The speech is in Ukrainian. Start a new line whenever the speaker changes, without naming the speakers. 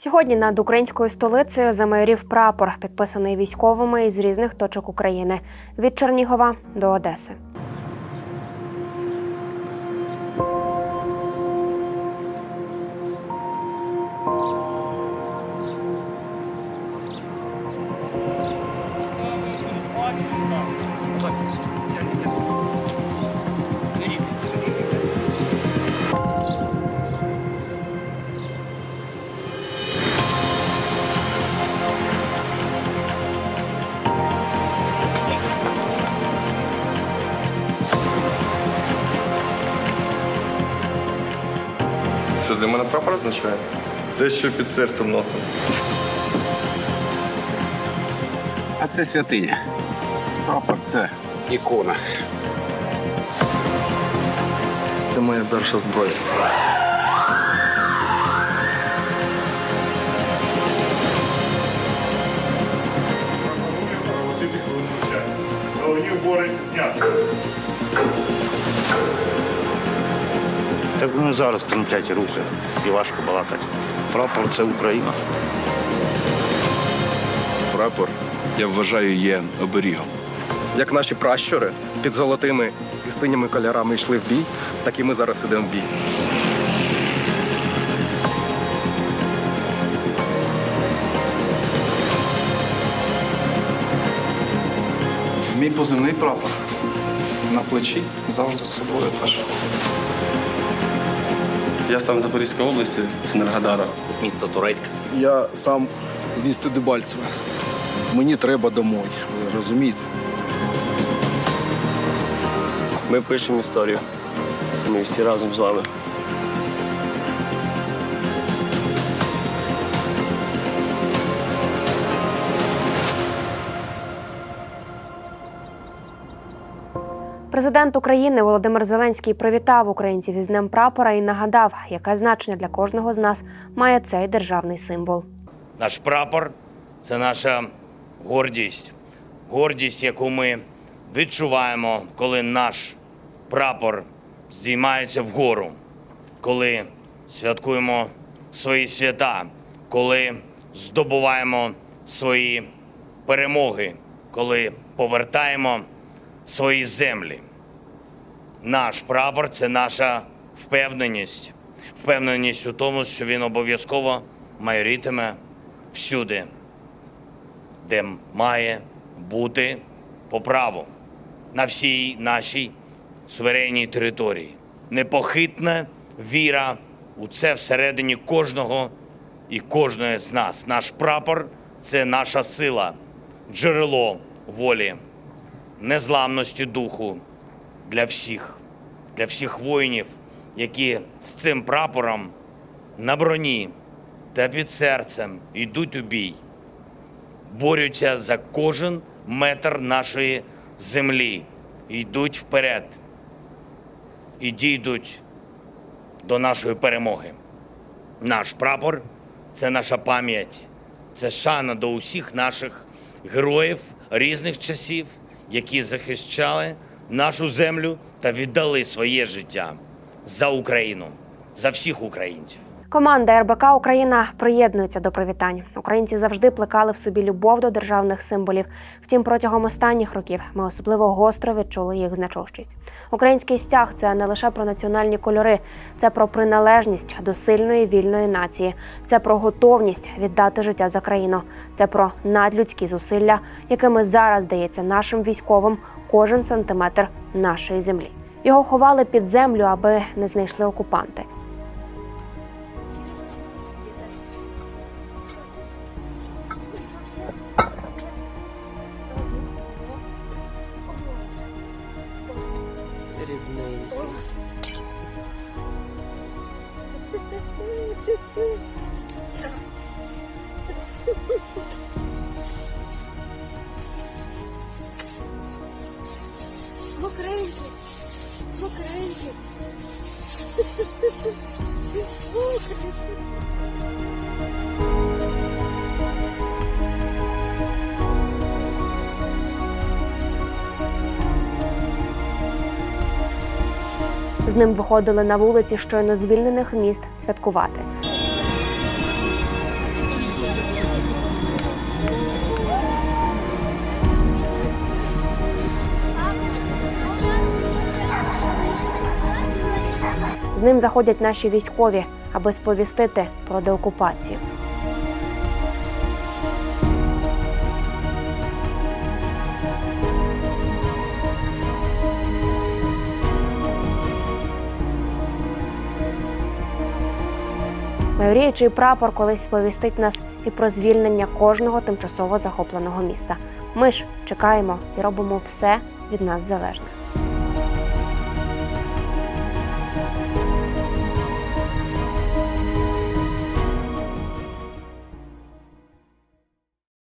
Сьогодні над українською столицею замайорів прапор, підписаний військовими із різних точок України від Чернігова до Одеси.
Мене прапор означає? Те, що під серцем носом.
А це святиня. Прапор це ікона.
Це моя перша зброя.
Головні убори зняти.
Так вони зараз тремтять руки і важко балакати. Прапор це Україна.
Прапор, я вважаю, є оберігом.
Як наші пращури під золотими і синіми кольорами йшли в бій, так і ми зараз ідемо в бій.
Мій позивний прапор на плечі завжди з собою теж.
Я сам з Запорізької області, з Енергодара.
Місто Турецьк.
Я сам з міста Дебальцева. Мені треба домой. Ви розумієте?
Ми пишемо історію. Ми всі разом з вами.
Президент України Володимир Зеленський привітав українців із Днем прапора і нагадав, яке значення для кожного з нас має цей державний символ.
Наш прапор це наша гордість. Гордість, яку ми відчуваємо, коли наш прапор здіймається вгору, коли святкуємо свої свята, коли здобуваємо свої перемоги, коли повертаємо свої землі. Наш прапор це наша впевненість, впевненість у тому, що він обов'язково майорітиме всюди, де має бути по праву на всій нашій суверенній території. Непохитна віра у це всередині кожного і кожної з нас. Наш прапор це наша сила, джерело волі, незламності духу для всіх, для всіх воїнів, які з цим прапором на броні та під серцем йдуть у бій, борються за кожен метр нашої землі, йдуть вперед і дійдуть до нашої перемоги. Наш прапор це наша пам'ять, це шана до усіх наших героїв різних часів, які захищали нашу землю та віддали своє життя за Україну, за всіх українців.
Команда РБК Україна приєднується до привітань. Українці завжди плекали в собі любов до державних символів. Втім, протягом останніх років ми особливо гостро відчули їх значущість. Український стяг це не лише про національні кольори, це про приналежність до сильної вільної нації, це про готовність віддати життя за країну, це про надлюдські зусилля, якими зараз дається нашим військовим кожен сантиметр нашої землі. Його ховали під землю, аби не знайшли окупанти.
Мокренькі, мокренькі.
З ним виходили на вулиці щойно звільнених міст святкувати. З ним заходять наші військові, аби сповістити про деокупацію. Майоріючий прапор колись сповістить нас і про звільнення кожного тимчасово захопленого міста. Ми ж чекаємо і робимо все від нас залежне.